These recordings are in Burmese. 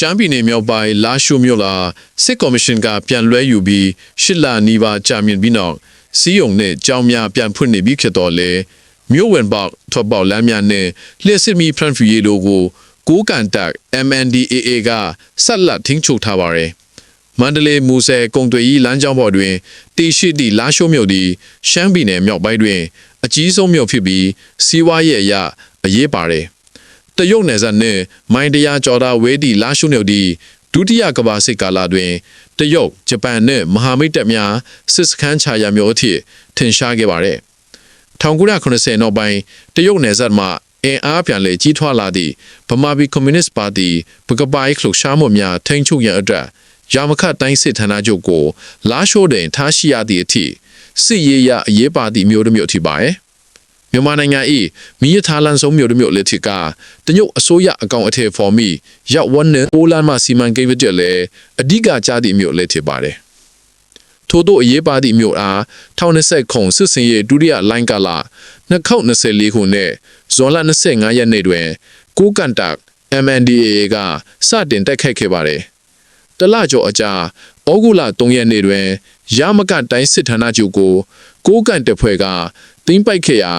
ရှမ်းပြည်နယ်မြောက်ပိုင်းလာရှိုမြို့လာစစ်ကော်မရှင်ကပြန်လွှဲယူပြီးရှစ်လနီးပါးကြာမြင့်ပြီးနောက်စီးယုံနဲ့ကြောင်းများပြန်ဖွင့်နေပြီးဖြစ်တော်လဲမြို့ဝင်ပေါက်ထွက်ပေါက်လမ်းများနဲ့လျှက်စစ်မီဖရန့်ဖီရီလိုကိုကိုးကန်တက် MNDAA ကဆက်လက်ထင်းချုပ်ထားပါတယ်မန္တလေးမူဆယ်ကုံသွေးကြီးလမ်းကြောင်းပေါ်တွင်တီရှိတီလာရှိုးမြို့သည်ရှမ်းပြည်နယ်မြောက်ပိုင်းတွင် အကြီးဆုံးမြို့ဖြစ်ပြီးစီးပွားရေးအရအရေးပါတယ် တရုတ်နယ်စပ်နှင့်မိုင်တရာကျော်တာဝေးတီလာရှုနေဒီဒုတိယကမ္ဘာစစ်ကာလတွင်တရုတ်ဂျပန်နှင့်မဟာမိတ်တပ်များစစ်စခန်းချရာမျိုးအထိထင်ရှားခဲ့ပါသည်1980နောက်ပိုင်းတရုတ်နယ်စပ်မှအင်အားပြန်လည်ကြီးထွားလာသည့်ဗမာပြည်ကွန်မြူနစ်ပါတီဘကပိုင်ခလုရှားမှုများထိန်းချုပ်ရန်အတွက်ရာမခတ်တိုင်းစစ်ဌာနချုပ်ကိုလာရှိုးတွင်ထားရှိရသည့်အထိစစ်ရေးရအရေးပါသည့်မျိုးတစ်မျိုးအထိပါရဲ့ မြန်မာနိုင်ငံ၏မိရထားလန်ဆုံးမြို့တစ်မြို့လက်ထက်ကတညုတ်အစိုးရအကောင့်အထည်ဖော်မိရောက်ဝန်းနဲ့ပိုလန်မှစီမံကိန်းဝကြလည်းအဓိကကြားသည့်မြို့လက်ထက်ပါတယ်ထို့သောအရေးပါသည့်မြို့အား1020ခုစစ်စင်ရဲ့ဒုတိယလိုင်းကလာ2024ခုနှစ်ဇွန်လ25ရက်နေ့တွင်ကိုကန်တက် MNDAA ကစတင်တိုက်ခိုက်ခဲ့ပါတယ်တလကျော်အကြာဩဂုလ3ရက်နေ့တွင်ရမကတိုင်းစစ်ဌာနချုပ်ကိုကိုကန်တပ်ဖွဲ့က သိမ်းပိုက်ခဲ့ရာ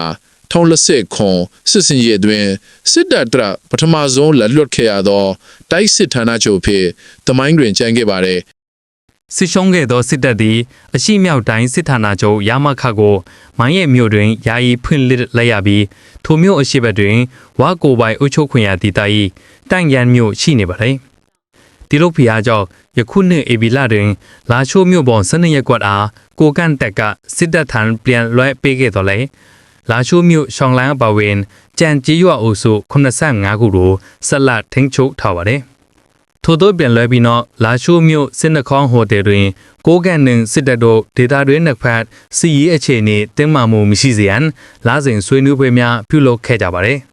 ထောင်လက်စစ်ခွန်စစ်စင်ရဲ့အတွင်စစ်တပ်တရပထမဆုံးလက်လွတ်ခဲ့ရသောတိုက်စစ်ဌာနချုပ်ဖြစ်တမိုင်းတွင်ကျန်းခဲ့ပါတယ်စစ်ရှုံးခဲ့သောစစ်တပ်သည်အရှိမြောက်တိုင်းစစ်ဌာနချုပ်ရမခကိုမိုင်းရဲ့မြို့တွင်ယာယီဖွင့်လှစ်လိုက်ရပြီးထိုမြို့အရှိဘက်တွင်ဝါကိုပိုင်အုပ်ချုပ်ခွင့်ရဒေသ၏တန့်ရန်မြို့ရှိနေပါသည် ဒီလိုဖျားကြောင့်ယခုနှစ်ဧပြီလတွင် လာချိုးမြို့ပေါ်12ရက်ကွက်အားကိုကန်တက်ကစစ်တပ်ထံပြန်လွှဲပေးခဲ့တော်လဲလာချိုးမြို့ရှောင်းလန်းအပါဝင်ကြံကြီးရွာအုပ်စု85ခုကိုဆက်လက်ထိန်းချုပ်ထားပါတယ်ထို့သောပြန်လွှဲပြီးနောက်လာရှိုးမြို့စစ်နှခေါင်းဟိုတယ်တွင်ကိုးကန်နှင့်စစ်တပ်တို့ဒေတာတွင်နှစ်ဖက်စီရေးအခြေအနေတင်းမာမှုမရှိစေရန်လာစဉ်ဆွေးနွေးပွဲများပြုလုပ်ခဲ့ကြပါသည်။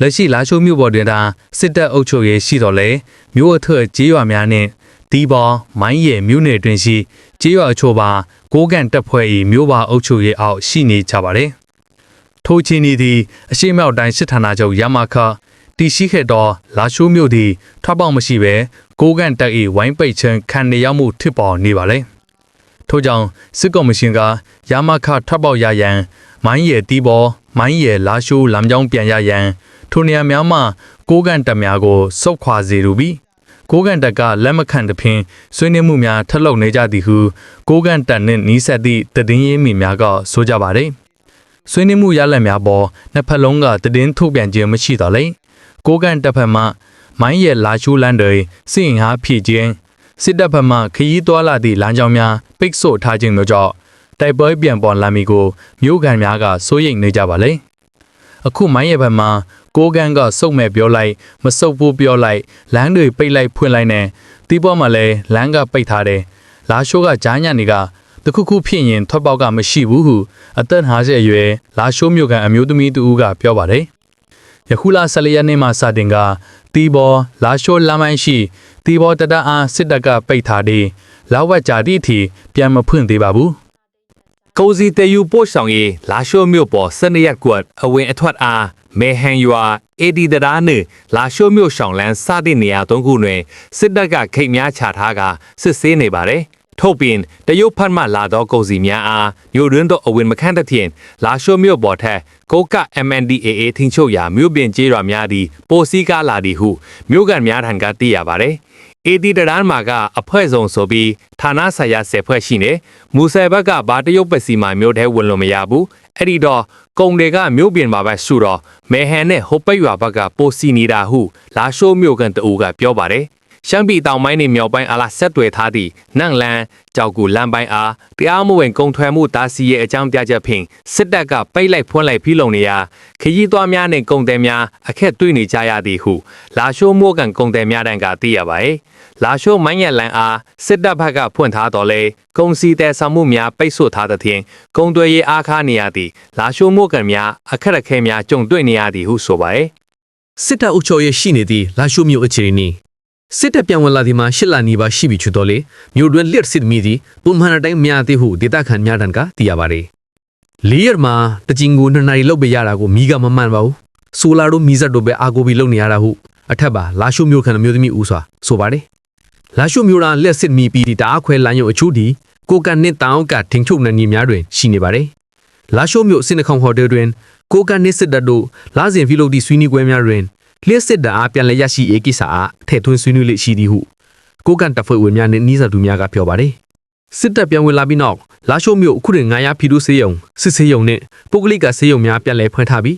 လက်ရှိလာရှိုးမြို့ပေါ်တွင်သာစစ်တပ်အုပ်ချုပ်ရေးရှိတော်လဲမြို့အထက်ကြေးရွာများနှင့်ဒီပေါ်မိုင်းရည်မြို့နယ်တွင်ရှိကြေးရွာအချို့ပါကိုးကန်တပ်ဖွဲ့၏မြို့ပါအုပ်ချုပ်ရေးအောက်ရှိနေကြပါသည်။ထိုချင်းဤသည်အရှိမြောက်တိုင်းစစ်ဌာနချုပ်ရမခတီရှိခဲ့သောလာရှိုးမြို့သည်ထွက်ပေါက်မရှိဘဲကိုးကန်တက်၏ဝိုင်းပိတ်ခြင်းခံနေရောက်မှုဖြစ်ပေါ်နေပါလေထို့ကြောင့်စစ်ကော်မရှင်ကရမခထွက်ပေါက်ရရန်မိုင်းရည်တီးပေါ်မိုင်းရည်လာရှိုးလမ်းကြောင်းပြန်ရရန် ထိုနေရာများမှာကိုးကန်တက်များကိုစုတ်ခွာစေလိုပြီးကိုးကန်တက်ကလက်မခံသဖြင့်ဆွေးနွေးမှုများထပ်လုပ်နေကြသည်ဟုကိုးကန်တက်နှင့်နီးစပ်သည့်တည်င်းရေးမိများကဆိုကြပါသည်ဆွေးနွေးမှုရလဒ်များပေါ်နှစ်ဖက်လုံးကတည်င်းထုတ်ပြန်ခြင်းမရှိတော့လေကိုကန်တပ်ဖက်မှမိုင်းရဲ့လာချိုးလန်းတွေစစ်ရင်ဟာဖြည့်ခြင်းစစ်တပ်ဖက်မှခရီးသွားလာသည့်လမ်းကြောင်းများပိတ်ဆို့ထားခြင်းတို့ကြောင့်တိုက်ပွဲပြန်ပေါ်လာမီကိုမြို့ကန်များကစိုးရိမ်နေကြပါလေအခုမိုင်းရဲ့ဘက်မှ ကိုကန်ကစုံမဲ့ပြောလိုက်မစုပ်ဘူးပြောလိုက်လမ်းတွေပိတ်လိုက်ဖွင့်လိုက်နဲ့တီးပေါ်မှာလည်းလမ်းကပိတ်ထားတယ်လာရှိုးကကြားညံ့နေကတခုခုဖြစ်ရင်ထွက်ပေါက်ကမရှိဘူးဟုအသက်50အရွယ်လာရှိုးမြို့ကန်အမျိုးသမီးတူဦးကပြောပါတယ်။ယခုလ14ရက်နေ့မှစတင်ကတီဘောလာရှိုးလမ်းမိုင်းရှိတီဘောတတအားစစ်တပ်ကပိတ်ထားတဲ့လောက်ဝက်ကြာသည့်အထိပြန်မဖွင့်သေးပါဘူး။ကုန်စီတည်ယူပို့ဆောင်ရေးလာရှိုးမြို့ပေါ်12ရက်ကွက်အဝင်အထွက်အား မေဟန်ရွာအေဒီတရာနှင့်လာရှိုးမြို့ရှောင်းလန်းစသည့်နေရာသုံးခုတွင်စစ်တပ်ကခိတ်များချထားကစစ်ဆေးနေပါတယ်ထုတ်ပြင်တရုတ်ဖက်မှလာသောကုန်စီများအားမြို့တွင်သို့အဝင်မခန့်သဖြင့်လာရှိုးမြို့ပေါ်ထက်ကိုက MNDAA ထင်းချုပ်ရာမြို့ပြင်ကျေးရွာများသည်ပိုစည်းကားလာသည်ဟုမြို့ကန်များထံကသိရပါတယ် အေဒီတရန်မာကအဖွဲ့စုံဆိုပြီးဌာနဆိုင်ရာဆယ်ဖွဲ့ရှိနေမူဆယ်ဘက်ကဘာတရုတ်ပစီမာမျိုးတဲဝင်လို့မရဘူးအဲ့ဒီတော့ကုံတွေကမြို့ပြင်မှာပဲဆူတော့မဲဟန်နဲ့ဟိုပိတ်ရွာဘက်ကပိုစီနေတာဟုလာရှိုးမြို့ကန်တူကပြောပါတယ် ရှမ်းပြည်တောင်ပိုင်းနေမြောက်ပိုင်းအားလာဆက်သွယ်ထားသည့်နန့်လန်းကြောက်ကူလမ်းပိုင်းအားတရားမဝင်ကုံထွဲမှုတာစီရဲ့အကြောင်းပြချက်ဖြင့်စစ်တပ်ကပိတ်လိုက်ဖွင့်လိုက်ဖိလုံနေရာခရီးသွားများနှင့်ကုံတယ်များအခက်တွေ့နေကြရသည်ဟုလာရှိုးမိုးကန်ကုံတယ်များတန်းကသိရပါရဲ့လာရှိုးမိုင်းရလန်အားစစ်တပ်ဘက်ကဖွင့်ထားတော်လဲကုံစီတဲဆောင်မှုများပိတ်ဆို့ထားသဖြင့်ကုံတွေရေးအားခါနေရသည်လာရှိုးမိုးကန်များအခက်အခဲများကြုံတွေ့နေရသည်ဟုဆိုပါရဲ့စစ်တပ်အုပ်ချုပ်ရေးရှိနေသည့်လာရှုမြို့အခြေအနေ စစ်တပ်ပြန်ဝင်လာဒီမှာရှစ်လနီးပါရှိပြီချွတ်တော်လေမြို့တွင်လက်စစ်မီသည်ပုံမှန်အတိုင်းများသေးဟုဒေတာခန်များတန်ကသိရပါတယ်လေးရက်မှာတကြင်ကိုနှစ်နာရီလောက်ပဲရတာကိုမီးကမမှန်ပါဘူးဆိုလာတို့မီးစက်တို့ပဲအာကိုဘီလုပ်နေရတာဟုအထက်ပါလာရှုမျိုးခံအမျိုးသမီးဦးစွာဆိုပါတယ်လာရှုမျိုးရာလက်စစ်မီပြီးတအားခွဲလမ်းရုံအချို့ဒီကိုကန်နဲ့တောင်းကထင်ချုပ်နေနေများတွင်ရှိနေပါတယ်လာရှုမျိုးစင်ခေါင်ဟိုတယ်တွင်ကိုကန်နဲ့စစ်တပ်တို့လာစဉ်ဖီလုတ်တီဆွေးနွေးပွဲများတွင် လျှက်စစ်တအားပြန်လည်ရရှိရေးကိစ္စအားထဲ့သွင်းဆွေးနွေးလိရှိသည်ဟုကိုကန်တပ်ဖွဲ့ဝင်များနှင့်နှီးစာသူများကပြောပါတယ်စစ်တပ်ပြန်ဝင်လာပြီးနောက်လာရှိုးမြို့အခုတင်900ဖီဒူဆေးရုံစစ်ဆေးရုံနဲ့ပုဂ္ဂလိကဆေးရုံများပြန်လည်ဖွင့်ထားပြီး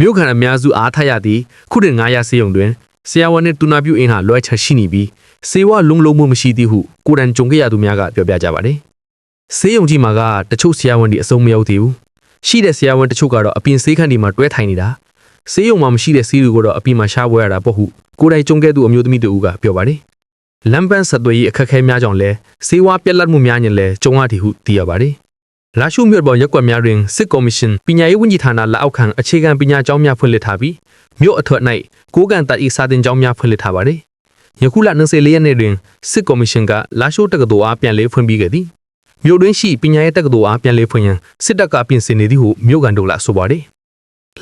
မြို့ခံအများစုအားထားရသည့်ခုတင်900ဆေးရုံတွင်ဆရာဝန်နှင့်တူနာပြုအင်းဟာလွှဲချက်ရှိနေပြီးစေဝလုံလုံမှုမရှိသည်ဟုကိုရန်ကြုံခဲ့ရသူများကပြောပြကြပါတယ်။ဆေးရုံကြီးမှာကတချို့ဆရာဝန်တွေအစုံမရောက်သေးဘူး။ရှိတဲ့ဆရာဝန်တချို့ကတော့အပြင်ဆေးခန်းဒီမှာတွဲထိုင်နေတာ။ ဆေးရုံမှာမရှိတဲ့ဆေးတွေကိုတော့အပြင်မှာရှားပွဲရတာပေါ့ဟုကိုယ်တိုင်ကြုံခဲ့သူအမျိုးသမီးတူကပြောပါတယ်။လမ်ပန်ဆက်သွယ်ရေးအခက်အခဲများကြောင့်လဲစေဝါပြက်လက်မှုများညင်လဲကြုံရသည်ဟုသိရပါတယ်။လာရှုမြို့ပေါ်ရက်ကွက်များတွင်စစ်ကော်မရှင်ပညာရေးဝန်ကြီးဌာနလက်အောက်ခံအခြေခံပညာကျောင်းများဖွင့်လှစ်ထားပြီးမြို့အထွတ်၌ကိုးကန်တပ်၏စာတင်ကျောင်းများဖွင့်လှစ်ထားပါတယ်။ယခုလ24ရက်နေ့တွင်စစ်ကော်မရှင်ကလာရှုတက္ကသိုလ်အားပြန်လည်ဖွင့်ပြီးခဲ့သည်။မြို့တွင်ရှိပညာရေးတက္ကသိုလ်အားပြန်လည်ဖွင့်ရန်စစ်တပ်ကပြင်ဆင်နေသည်ဟုမြို့ကန်တို့ကဆိုပါတယ်။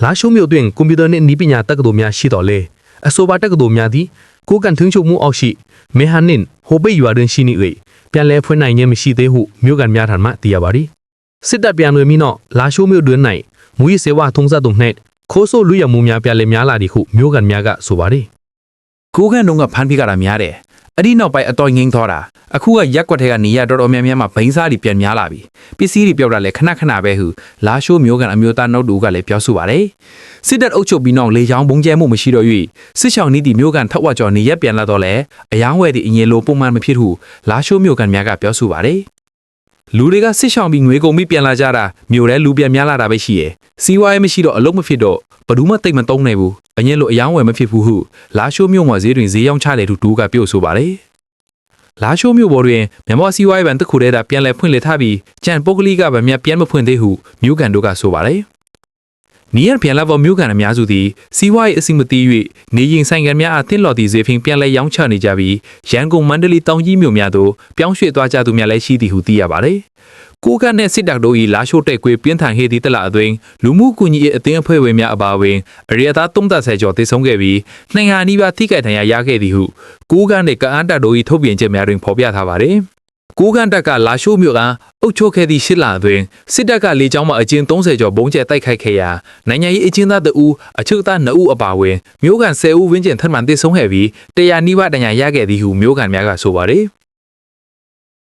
လာရှုံးမြို့တွင်ကွန်ပျူတာနှင့်နည်းပညာတက္ကသိုလ်များရှိတော်လဲအဆိုပါတက္ကသိုလ်များသည်ကိုယ်ကန်ထင်းချုပ်မှုအောက်ရှိမေဟန်နှင့်ဟိုပိတ်ရွာတွင်ရှိနေ၏ပြန်လည်ဖွင့်နိုင်ခြင်းမရှိသေးဟုမြို့ကန်များထံမှသိရပါသည်စစ်တပ်ပြန်တွင်ပြီးနောက်လာရှုံးမြို့တွင်၌မူရေးစေဝါထုံးစပ်သူနှင့်ခိုးဆိုးလူရမှုများပြန်လည်များလာသည်ဟုမြို့ကန်များကဆိုပါသည်ကိုးကန်တုံးကဖမ်းဖိကတာများတယ် အဲ့ဒီနောက်ပိုင်းအတော်ငင်းသွားတာအခုကရက်ကွက်ထဲကနေရတော်တော်များများမှာဘိန်းစားတွေပြန်များလာပြီပစ္စည်းတွေပြောက်တာလည်းခဏခဏပဲဟုလာရှိုးမျိုးကန်အမျိုးသားနောက်တူကလည်းပြောဆိုပါတယ်စစ်တပ်အုပ်ချုပ်ပြီးနောက်လေချောင်းဘုံကျဲမှုမရှိတော့၍စစ်ချောင်းနီးတီမျိုးကန်ထက်ဝက်ကျော်နေရက်ပြန်လာတော့လဲအယောင်းဝဲတီအငြင်းလိုပုံမှန်မဖြစ်ဟုလာရှိုးမျိုးကန်များကပြောဆိုပါတယ် လူတွေကစစ်ချောင်းပြီးငွေကုန်ပြီးပြန်လာကြတာမြို့ထဲလူပြန်များလာတာပဲရှိရယ်စီးပွားရေးမရှိတော့အလုပ်မဖြစ်တော့ဘယ်သူမှတိတ်မသုံးနိုင်ဘူးအငြင်းလိုအယောင်းဝယ်မဖြစ်ဘူးဟုလာရှိုးမြို့မှာဈေးတွင်ဈေးရောင်းချတယ်သူတူကပြောဆိုပါတယ်လာရှိုးမြို့ပေါ်တွင်မြန်မာစီဝိုင်းဗန်တစ်ခုတည်းသာပြန်လည်ဖွင့်လှစ်ထားပြီးကြံပုဂ္ဂလိကဗန်များပြန်မဖွင့်သေးဟုမြို့ကန်တို့ကဆိုပါတယ်။ နီးရန်ပြန်လာပေါ်မြို့ကန်အများစုသည်စီဝိုင်းအစီမတီး၍နေရင်ဆိုင်ကန်များအသင့်လော်သည့်ဈေးဖြင့်ပြန်လည်ရောင်းချနေကြပြီးရန်ကုန်မန္တလေးတောင်ကြီးမြို့များသို့ပြောင်းရွှေ့သွားကြသူများလည်းရှိသည်ဟုသိရပါတယ်။ကိုကန့်နဲ့စစ်တပ်တို့၏လာရှိုးတဲ့ကွေပြင်းထန်ဟေသည့်တလအတွင်းလူမှုကူညီရေးအသင်းအဖွဲ့ဝင်များအပါအဝင်အရိယသား30ကျော်တည်ဆုံးခဲ့ပြီးနှစ်ဟာနီးပါးထိခိုက်ဒဏ်ရာရခဲ့သည်ဟုကိုကန့်နဲ့ကအန်းတပ်တို့၏ထုတ်ပြန်ချက်များတွင်ဖော်ပြထားပါတယ်။ ကိုကန့်တက်ကလာရှိုးမြို့ကအုပ်ချုပ်ခဲ့သည့်ရှစ်လအတွင်းစစ်တပ်ကလေကြောင်းမှအကျဉ်း30ကျော်ဘုံကျဲတိုက်ခိုက်ခဲ့ရာနိုင်ငံရေးအကျဉ်းသားတအူးအချုပ်သား2ဦးအပါအဝင်မြို့ကန်10ဦးဝန်းကျင်ထပ်မံတည်ဆုံးခဲ့ပြီးတရားနီးပါးတညာရခဲ့သည်ဟုမြို့ကန်များကဆိုပါတယ်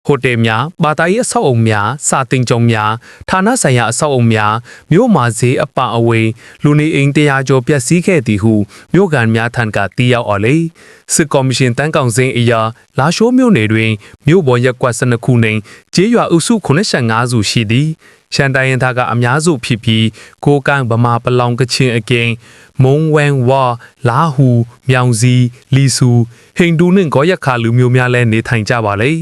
ဟိုတယ်များဘာသာရေးအဆောက်အုံများစာတင်ကြုံများဌာနဆိုင်ရာအဆောက်အုံများမြို့မှာဈေးအပအဝေးလူနေအိမ်တရားကျော်ပျက်စီးခဲ့သည်ဟုမြို့ကန်များထံကသိရောက်အော်လေစစ်ကော်မရှင်တန်းကောင်စင်းအရာလာရှိုးမြို့နယ်တွင်မြို့ပေါ်ရက်ကွက်12ခုနှင့်ကျေးရွာအုပ်စု85စုရှိသည်ရှန်တိုင်းရင်သားကအများစုဖြစ်ပြီးကိုကန့်ဗမာပလောင်ကချင်အကင်မုံဝမ်ဝါလာဟူမြောင်စီလီဆူဟိန္ဒူနှင့်ဂောရခါလူမျိုးများလည်းနေထိုင်ကြပါလေ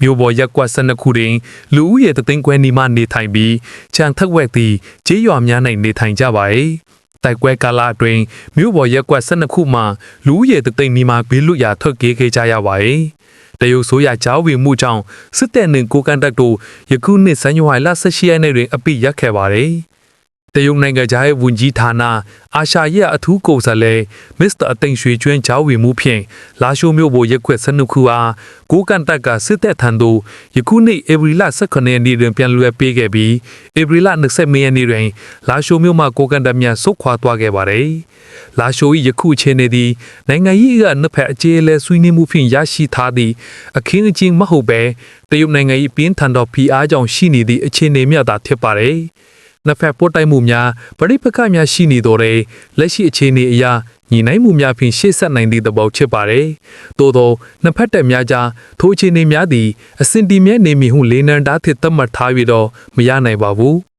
မြို့ပေါ်ရက်ကွက်12ခုတွင်လူဦးရေတသိန်းခွဲနီးမှနေထိုင်ပြီးခြံထက်ဝက်သည်ကျေးရွာများ၌နေထိုင်ကြပါ၏တိုက်ကွဲကာလအတွင်းမြို့ပေါ်ရက်ကွက်12ခုမှလူဦးရေတသိန်းနီးမှဘေးလွတ်ရာထွက်ပြေးခဲ့ကြရပါ၏တရုတ်ဆိုရကြောင်းဝင်မှုကြောင့်စစ်တပ်နှင့်ကိုကန်တက်တို့ယခုနှစ်ဇန်နဝါရီလ18ရက်နေ့တွင်အပိရက်ခဲ့ပါသည် တရုတ်နိုင်ငံသားရဲ့ဝန်ကြီးဌာနအာရှရဲ့အထူးကိုယ်စားလှယ်မစ္စတာအသိန်ရွှေကျွန်းဂျောင်းဝင်မှုဖြင့်လာရှိုးမြို့ပေါ်ရက်ခွက်စနုခုအားကိုကန်တက်ကစစ်တပ်ထံသို့ယခုနှစ်ဧပြီလ18ရက်နေ့တွင်ပြန်လွှဲပေးခဲ့ပြီးဧပြီလ20ရက်နေ့တွင်လာရှိုးမြို့မှကိုကန်တက်များဆုတ်ခွာသွားခဲ့ပါတယ်။လာရှိုး၏ယခုအခြေအနေသည်နိုင်ငံရေးကနှစ်ဖက်အခြေအလဲဆွေးနွေးမှုဖြင့်ရရှိထားသည့်အခင်းအကျင်းမဟုတ်ဘဲတရုတ်နိုင်ငံ၏ပြင်းထန်သောဖိအားကြောင့်ရှိနေသည့်အခြေအနေများသာဖြစ်ပါတယ်။ နှစ်ဖက်ပို့တိုက်မှုများပရိပက္ခများရှိနေတော့တယ်လက်ရှိအခြေအနေအရညီနိုင်မှုများဖြင့်ရှေ့ဆက်နိုင်သည့်သဘောဖြစ်ပါတယ်။သို့သောနှစ်ဖက်တပ်များကြားထိုအခြေအနေများသည်အစင်တီမြဲနေမည်ဟုလေနံတားသည့်သတ်မှတ်ထားပြီးတော့မရနိုင်ပါဘူး